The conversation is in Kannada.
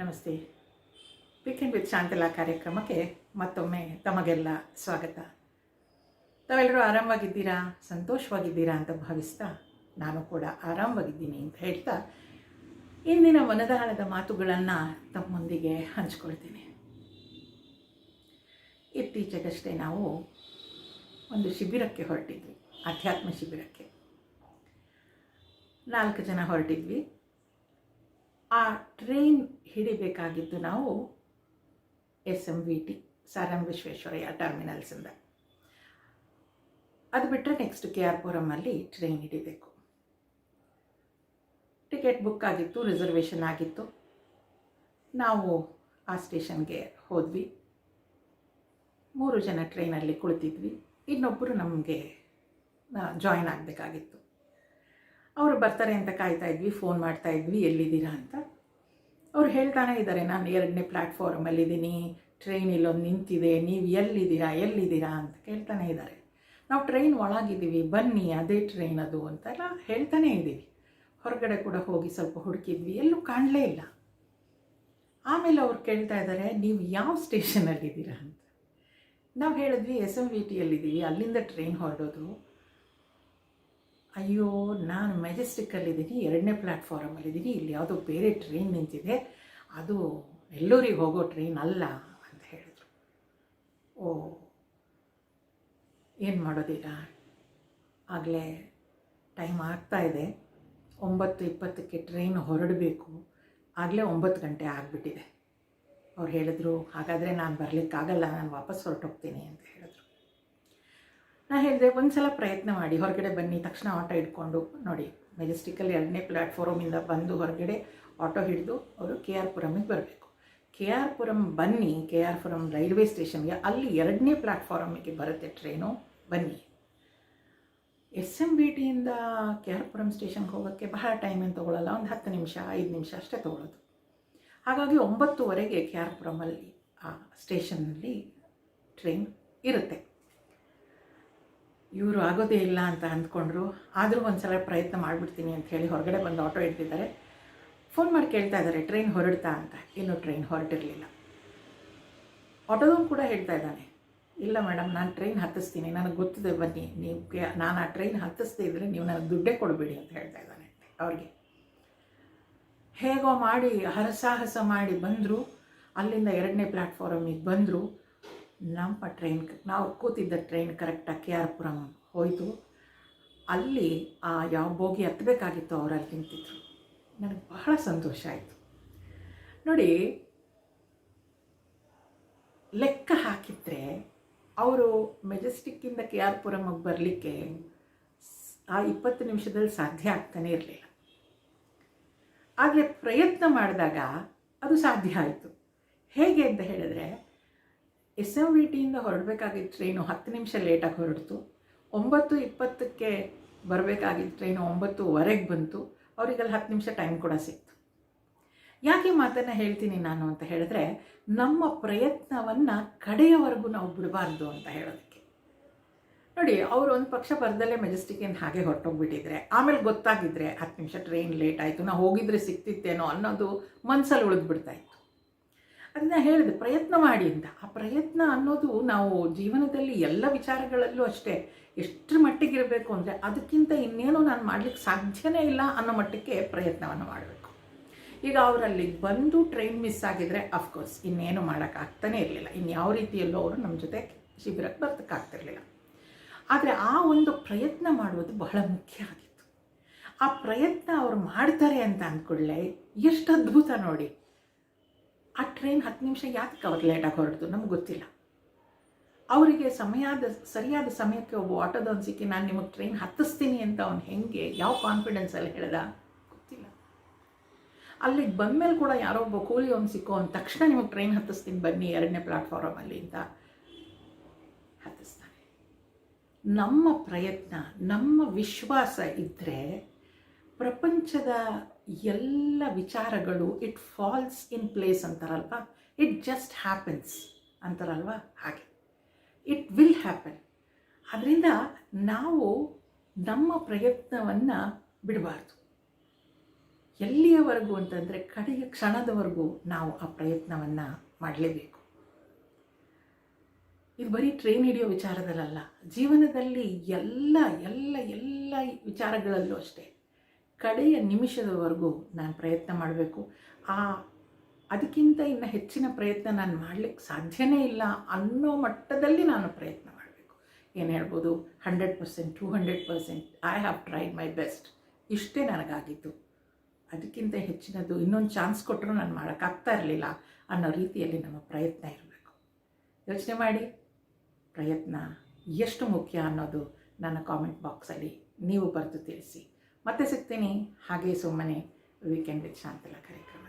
ನಮಸ್ತೆ. ವೀಕೆಂಡ್ ವಿತ್ ಶಾಂತಲಾ ಕಾರ್ಯಕ್ರಮಕ್ಕೆ ಮತ್ತೊಮ್ಮೆ ತಮಗೆಲ್ಲ ಸ್ವಾಗತ. ತಾವೆಲ್ಲರೂ ಆರಾಮವಾಗಿದ್ದೀರಾ? ಸಂತೋಷವಾಗಿದ್ದೀರಾ ಅಂತ ಭಾವಿಸ್ತಾ ನಾನು ಕೂಡ ಆರಾಮವಾಗಿದ್ದೀನಿ ಅಂತ ಹೇಳ್ತಾ ಇಂದಿನ ಮನದಾಳದ ಮಾತುಗಳನ್ನು ತಮ್ಮೊಂದಿಗೆ ಹಂಚ್ಕೊಳ್ತೀನಿ. ಇತ್ತೀಚೆಗಷ್ಟೇ ನಾವು ಒಂದು ಶಿಬಿರಕ್ಕೆ ಹೊರಟಿದ್ವಿ ಆಧ್ಯಾತ್ಮ ಶಿಬಿರಕ್ಕೆ. ನಾಲ್ಕು ಜನ ಹೊರಟಿದ್ವಿ. ಆ ಟ್ರೈನ್ ಹಿಡಿಬೇಕಾಗಿದ್ದು ನಾವು ಎಸ್ ಎಂ ವಿ ಟಿ ಸಾರಂ ಎಂ ವಿಶ್ವೇಶ್ವರಯ್ಯ ಟರ್ಮಿನಲ್ಸಿಂದ. ಅದು ಬಿಟ್ಟರೆ ನೆಕ್ಸ್ಟ್ ಕೆ ಆರ್ ಪುರಮಲ್ಲಿ ಟ್ರೈನ್ ಹಿಡಿಬೇಕು. ಟಿಕೆಟ್ ಬುಕ್ ಆಗಿತ್ತು, ರಿಸರ್ವೇಷನ್ ಆಗಿತ್ತು. ನಾವು ಆ ಸ್ಟೇಷನ್ಗೆ ಹೋದ್ವಿ. ಮೂರು ಜನ ಟ್ರೈನಲ್ಲಿ ಕುಳಿತಿದ್ವಿ. ಇನ್ನೊಬ್ಬರು ನಮಗೆ ಜಾಯಿನ್ ಆಗಬೇಕಾಗಿತ್ತು. ಅವರು ಬರ್ತಾರೆ ಅಂತ ಕಾಯ್ತಾ ಇದ್ವಿ ಫೋನ್ ಮಾಡ್ತಾ ಇದ್ವಿ, ಎಲ್ಲಿದ್ದೀರಾ ಅಂತ. ಅವ್ರು ಹೇಳ್ತಾನೆ ಇದ್ದಾರೆ ನಾನು ಎರಡನೇ ಪ್ಲ್ಯಾಟ್ಫಾರ್ಮಲ್ಲಿದ್ದೀನಿ ಟ್ರೈನ್ ಇಲ್ಲೊಂದು ನಿಂತಿದೆ, ನೀವು ಎಲ್ಲಿದ್ದೀರಾ ಎಲ್ಲಿದ್ದೀರಾ ಅಂತ ಕೇಳ್ತಾನೆ ಇದ್ದಾರೆ ನಾವು ಟ್ರೈನ್ ಒಳಗಿದ್ದೀವಿ, ಬನ್ನಿ, ಅದೇ ಟ್ರೈನ್ ಅದು ಅಂತೆಲ್ಲ ಹೇಳ್ತಾನೆ ಇದ್ದೀವಿ. ಹೊರಗಡೆ ಕೂಡ ಹೋಗಿ ಸ್ವಲ್ಪ ಹುಡುಕಿದ್ವಿ, ಎಲ್ಲೂ ಕಾಣಲೇ ಇಲ್ಲ. ಆಮೇಲೆ ಅವ್ರು ಕೇಳ್ತಾ ಇದ್ದಾರೆ ನೀವು ಯಾವ ಸ್ಟೇಷನಲ್ಲಿದ್ದೀರಾ ಅಂತ. ನಾವು ಹೇಳಿದ್ವಿ ಎಸ್ ಎಂ ವಿ ಟಿಯಲ್ಲಿದ್ದೀವಿ ಅಲ್ಲಿಂದ ಟ್ರೈನ್ ಹೊರಡೋದು. ಅಯ್ಯೋ, ನಾನು ಮೆಜೆಸ್ಟಿಕ್ಕಲ್ಲಿದ್ದೀನಿ, ಎರಡನೇ ಪ್ಲ್ಯಾಟ್ಫಾರಮಲ್ಲಿದ್ದೀನಿ ಇಲ್ಲಿ ಯಾವುದೋ ಬೇರೆ ಟ್ರೈನ್ ನಿಂತಿದೆ, ಅದು ಎಲ್ಲೂರಿಗೆ ಹೋಗೋ ಟ್ರೈನ್ ಅಲ್ಲ ಅಂತ ಹೇಳಿದ್ರು. ಓ, ಏನು ಮಾಡೋದೀಗ? ಆಗಲೇ ಟೈಮ್ ಆಗ್ತಾ ಇದೆ. ಒಂಬತ್ತು ಇಪ್ಪತ್ತಕ್ಕೆ ಟ್ರೈನ್ ಹೊರಡಬೇಕು. ಆಗಲೇ ಒಂಬತ್ತು ಗಂಟೆ ಆಗಿಬಿಟ್ಟಿದೆ. ಅವ್ರು ಹೇಳಿದ್ರು, ಹಾಗಾದರೆ ನಾನು ಬರಲಿಕ್ಕಾಗಲ್ಲ, ನಾನು ವಾಪಸ್ ಹೊರಟೋಗ್ತೀನಿ ಅಂತ ಹೇಳಿದ್ರು. ನಾನು ಹೇಳಿದೆ ಒಂದು ಸಲ ಪ್ರಯತ್ನ ಮಾಡಿ. ಹೊರಗಡೆ ಬನ್ನಿ, ತಕ್ಷಣ ಆಟೋ ಹಿಡ್ಕೊಂಡು ನೋಡಿ. ಮೆಜೆಸ್ಟಿಕಲ್ಲಿ ಎರಡನೇ ಪ್ಲ್ಯಾಟ್ಫಾರಮಿಂದ ಬಂದು ಹೊರಗಡೆ ಆಟೋ ಹಿಡಿದು ಅವರು ಕೆ ಆರ್ ಪುರಮಿಗೆ ಬರಬೇಕು. ಕೆ ಆರ್ ಪುರಂ ಬನ್ನಿ ಕೆ ಆರ್ ಪುರಂ ರೈಲ್ವೆ ಸ್ಟೇಷನ್ಗೆ. ಅಲ್ಲಿ ಎರಡನೇ ಪ್ಲ್ಯಾಟ್ಫಾರಮಿಗೆ ಬರುತ್ತೆ ಟ್ರೈನು ಬನ್ನಿ. ಎಸ್ ಎಂ ಬಿ ಟಿಯಿಂದ ಕೆ ಆರ್ ಪುರಂ ಸ್ಟೇಷನ್ಗೆ ಹೋಗೋಕ್ಕೆ ಬಹಳ ಟೈಮ್ ಏನು ತೊಗೊಳ್ಳಲ್ಲ ಒಂದು ಹತ್ತು ನಿಮಿಷ, ಐದು ನಿಮಿಷ ಅಷ್ಟೇ ತೊಗೊಳ್ಳೋದು ಹಾಗಾಗಿ ಒಂಬತ್ತುವರೆಗೆ ಕೆ ಆರ್ ಪುರಮಲ್ಲಿ ಆ ಸ್ಟೇಷನ್ನಲ್ಲಿ ಟ್ರೈನ್ ಇರುತ್ತೆ. ಇವರು ಆಗೋದೇ ಇಲ್ಲ ಅಂತ ಅಂದ್ಕೊಂಡ್ರು. ಆದರೂ ಒಂದು ಸಲ ಪ್ರಯತ್ನ ಮಾಡಿಬಿಡ್ತೀನಿ ಅಂತ ಹೇಳಿ ಹೊರಗಡೆ ಬಂದು ಆಟೋ ಇಡ್ತಿದ್ದಾರೆ ಫೋನ್ ಮಾಡಿ ಕೇಳ್ತಾ ಇದ್ದಾರೆ ಟ್ರೈನ್ ಹೊರಡ್ತಾ ಅಂತ. ಇನ್ನೂ ಟ್ರೈನ್ ಹೊರಟಿರಲಿಲ್ಲ. ಆಟೋದವನು ಕೂಡ ಹೇಳ್ತಾ ಇದ್ದಾನೆ. ಇಲ್ಲ ಮೇಡಮ್ ನಾನು ಟ್ರೈನ್ ಹತ್ತಿಸ್ತೀನಿ. ನನಗೆ ಗೊತ್ತಿದೆ ಬನ್ನಿ. ನೀವು ನಾನು ಆ ಟ್ರೈನ್ ಹತ್ತಿಸ್ದೇ ಇದ್ದರೆ ನೀವು ನನಗೆ ದುಡ್ಡೇ ಕೊಡಬೇಡಿ ಅಂತ ಹೇಳ್ತಾ ಇದ್ದಾನೆ ಅವ್ರಿಗೆ. ಹೇಗೋ ಮಾಡಿ ಹರಸಾಹಸ ಮಾಡಿ ಬಂದರು. ಅಲ್ಲಿಂದ ಎರಡನೇ ಪ್ಲ್ಯಾಟ್ಫಾರಮಿಗೆ ಬಂದರು. ನಮ್ಮ ಟ್ರೈನ್ ನಾವು ಕೂತಿದ್ದ ಟ್ರೈನ್ ಕರೆಕ್ಟಾಗಿ ಕೆ ಆರ್ ಪುರಂ ಹೋಯಿತು. ಅಲ್ಲಿ ಆ ಯಾವ ಬೋಗಿ ಹತ್ತಬೇಕಾಗಿತ್ತು ಅವರಲ್ಲಿ ನಿಂತಿದ್ರು. ನನಗೆ ಬಹಳ ಸಂತೋಷ ಆಯಿತು. ನೋಡಿ, ಲೆಕ್ಕ ಹಾಕಿದರೆ ಅವರು ಮೆಜೆಸ್ಟಿಕ್ಕಿಂದ ಕೆ ಆರ್ ಪುರಮ್ಗೆ ಬರಲಿಕ್ಕೆ ಆ ಇಪ್ಪತ್ತು ನಿಮಿಷದಲ್ಲಿ ಸಾಧ್ಯ ಆಗ್ತಾನೆ ಇರಲಿಲ್ಲ. ಆದರೆ ಪ್ರಯತ್ನ ಮಾಡಿದಾಗ ಅದು ಸಾಧ್ಯ ಆಯಿತು. ಹೇಗೆ ಅಂತ ಹೇಳಿದ್ರೆ ಎಸ್ ಎಂ ವಿ ಟಿಯಿಂದ ಹೊರಡಬೇಕಾಗಿದ್ದ ಟ್ರೈನು ಹತ್ತು ನಿಮಿಷ ಲೇಟಾಗಿ ಹೊರಡ್ತು. ಒಂಬತ್ತು ಇಪ್ಪತ್ತಕ್ಕೆ ಬರಬೇಕಾಗಿದ್ದ ಟ್ರೈನು ಒಂಬತ್ತುವರೆಗೆ ಬಂತು. ಅವರಿಗಲ್ಲಿ ಹತ್ತು ನಿಮಿಷ ಟೈಮ್ ಕೂಡ ಸಿಕ್ತು. ಯಾಕೆ ಮಾತನ್ನು ಹೇಳ್ತೀನಿ ನಾನು ಅಂತ ಹೇಳಿದ್ರೆ, ನಮ್ಮ ಪ್ರಯತ್ನವನ್ನು ಕಡೆಯವರೆಗೂ ನಾವು ಬಿಡಬಾರ್ದು ಅಂತ ಹೇಳೋದಕ್ಕೆ. ನೋಡಿ, ಅವರು ಒಂದು ಪಕ್ಷ ಬರ್ದಲ್ಲೇ ಮೆಜೆಸ್ಟಿಕೇನು ಹಾಗೆ ಹೊರಟೋಗ್ಬಿಟ್ಟಿದ್ರೆ, ಆಮೇಲೆ ಗೊತ್ತಾಗಿದ್ರೆ ಹತ್ತು ನಿಮಿಷ ಟ್ರೈನ್ ಲೇಟ್ ಆಯಿತು ನಾವು ಹೋಗಿದ್ರೆ ಸಿಕ್ತಿತ್ತೇನೋ ಅನ್ನೋದು ಮನಸ್ಸಲ್ಲಿ ಉಳಿದ್ಬಿಡ್ತಾ ಇತ್ತು. ಅದನ್ನ ಹೇಳಿದೆ, ಪ್ರಯತ್ನ ಮಾಡಿ ಅಂತ. ಆ ಪ್ರಯತ್ನ ಅನ್ನೋದು ನಾವು ಜೀವನದಲ್ಲಿ ಎಲ್ಲ ವಿಚಾರಗಳಲ್ಲೂ ಅಷ್ಟೇ ಎಷ್ಟರ ಮಟ್ಟಿಗೆ ಇರಬೇಕು ಅಂದರೆ ಅದಕ್ಕಿಂತ ಇನ್ನೇನು ನಾನು ಮಾಡಲಿಕ್ಕೆ ಸಾಧ್ಯನೇ ಇಲ್ಲ ಅನ್ನೋ ಮಟ್ಟಕ್ಕೆ ಪ್ರಯತ್ನವನ್ನು ಮಾಡಬೇಕು. ಈಗ ಅವರಲ್ಲಿ ಬಂದು ಟ್ರೈನ್ ಮಿಸ್ ಆಗಿದ್ರೆ ಅಫ್ಕೋರ್ಸ್ ಇನ್ನೇನು ಮಾಡೋಕ್ಕಾಗ್ತಾನೆ ಇರಲಿಲ್ಲ. ಇನ್ಯಾವ ಯಾವ ರೀತಿಯಲ್ಲೂ ಅವರು ನಮ್ಮ ಜೊತೆ ಶಿಬಿರಕ್ಕೆ ಬರ್ತಕ್ಕಾಗ್ತಿರ್ಲಿಲ್ಲ ಆದರೆ ಆ ಒಂದು ಪ್ರಯತ್ನ ಮಾಡುವುದು ಬಹಳ ಮುಖ್ಯ ಆಗಿತ್ತು. ಆ ಪ್ರಯತ್ನ ಅವರು ಮಾಡ್ತಾರೆ ಅಂತ ಅಂದ್ಕೊಳ್ಳೆ, ಎಷ್ಟು ಅದ್ಭುತ ನೋಡಿ. ಆ ಟ್ರೈನ್ ಹತ್ತು ನಿಮಿಷ ಯಾಕೆ ಅವ್ರು ಲೇಟಾಗಿ ಹೊರಡ್ತು ನಮ್ಗೆ ಗೊತ್ತಿಲ್ಲ. ಅವರಿಗೆ ಸಮಯದ, ಸರಿಯಾದ ಸಮಯಕ್ಕೆ ಒಬ್ಬ ಆಟೋದವನು ಸಿಕ್ಕಿ ನಾನು ನಿಮಗೆ ಟ್ರೈನ್ ಹತ್ತಿಸ್ತೀನಿ ಅಂತ ಅವ್ನು ಹೆಂಗೆ, ಯಾವ ಕಾನ್ಫಿಡೆನ್ಸಲ್ಲಿ ಹೇಳ್ದ? ಗೊತ್ತಿಲ್ಲ. ಅಲ್ಲಿಗೆ ಬಂದಮೇಲೆ ಕೂಡ ಯಾರೋ ಒಬ್ಬ ಕೂಲಿ ಅವ್ನು ಸಿಕ್ಕೋ ಅಂದ ತಕ್ಷಣ ನಿಮಗೆ ಟ್ರೈನ್ ಹತ್ತಿಸ್ತೀನಿ ಬನ್ನಿ, ಎರಡನೇ ಪ್ಲಾಟ್ಫಾರಮಲ್ಲಿ ಅಂತ ಹತ್ತಿಸ್ತಾನೆ. ನಮ್ಮ ಪ್ರಯತ್ನ, ನಮ್ಮ ವಿಶ್ವಾಸ ಇದ್ದರೆ ಪ್ರಪಂಚದ ಎಲ್ಲ ವಿಚಾರಗಳು ಇಟ್ ಫಾಲ್ಸ್ ಇನ್ ಪ್ಲೇಸ್ ಅಂತಾರಲ್ವ? ಇಟ್ ಜಸ್ಟ್ ಹ್ಯಾಪನ್ಸ್ ಅಂತಾರಲ್ವ? ಹಾಗೆ. ಇಟ್ ವಿಲ್ ಹ್ಯಾಪನ್ ಅದರಿಂದ ನಾವು ನಮ್ಮ ಪ್ರಯತ್ನವನ್ನು ಬಿಡಬಾರ್ದು. ಎಲ್ಲಿಯವರೆಗೂ ಅಂತಂದರೆ ಕಡೆಯ ಕ್ಷಣದವರೆಗೂ ನಾವು ಆ ಪ್ರಯತ್ನವನ್ನು ಮಾಡಲೇಬೇಕು. ಇದು ಬರೀ ಟ್ರೈನ್ ಹಿಡಿಯೋ ವಿಚಾರದಲ್ಲಲ್ಲ, ಜೀವನದಲ್ಲಿ ಎಲ್ಲ ಎಲ್ಲ ಎಲ್ಲ ವಿಚಾರಗಳಲ್ಲೂ ಅಷ್ಟೇ. ಕಡೆಯ ನಿಮಿಷದವರೆಗೂ ನಾನು ಪ್ರಯತ್ನ ಮಾಡಬೇಕು. ಆ, ಅದಕ್ಕಿಂತ ಇನ್ನು ಹೆಚ್ಚಿನ ಪ್ರಯತ್ನ ನಾನು ಮಾಡಲಿಕ್ಕೆ ಸಾಧ್ಯನೇ ಇಲ್ಲ ಅನ್ನೋ ಮಟ್ಟದಲ್ಲಿ ನಾನು ಪ್ರಯತ್ನ ಮಾಡಬೇಕು. ಏನು ಹೇಳ್ಬೋದು? Hundred percent, two hundred percent, I have tried my best. ಇಷ್ಟೇ ನನಗಾಗಿತ್ತು ಅದಕ್ಕಿಂತ ಹೆಚ್ಚಿನದು ಇನ್ನೊಂದು ಚಾನ್ಸ್ ಕೊಟ್ಟರು ನಾನು ಮಾಡೋಕ್ಕಾಗ್ತಾ ಇರಲಿಲ್ಲ ಅನ್ನೋ ರೀತಿಯಲ್ಲಿ ನಮ್ಮ ಪ್ರಯತ್ನ ಇರಬೇಕು. ಯೋಚನೆ ಮಾಡಿ. ಪ್ರಯತ್ನ ಎಷ್ಟು ಮುಖ್ಯ ಅನ್ನೋದು ನನ್ನ ಕಾಮೆಂಟ್ ಬಾಕ್ಸಲ್ಲಿ ನೀವು ಬರೆದು ತಿಳಿಸಿ. ಮತ್ತೆ ಸಿಗ್ತೀನಿ. ಹಾಗೆ ಸುಮ್ಮನೆ ವೀಕೆಂಡ್ ವಿತ್ ಶಾಂತಲಾ ಕಾರ್ಯಕ್ರಮ.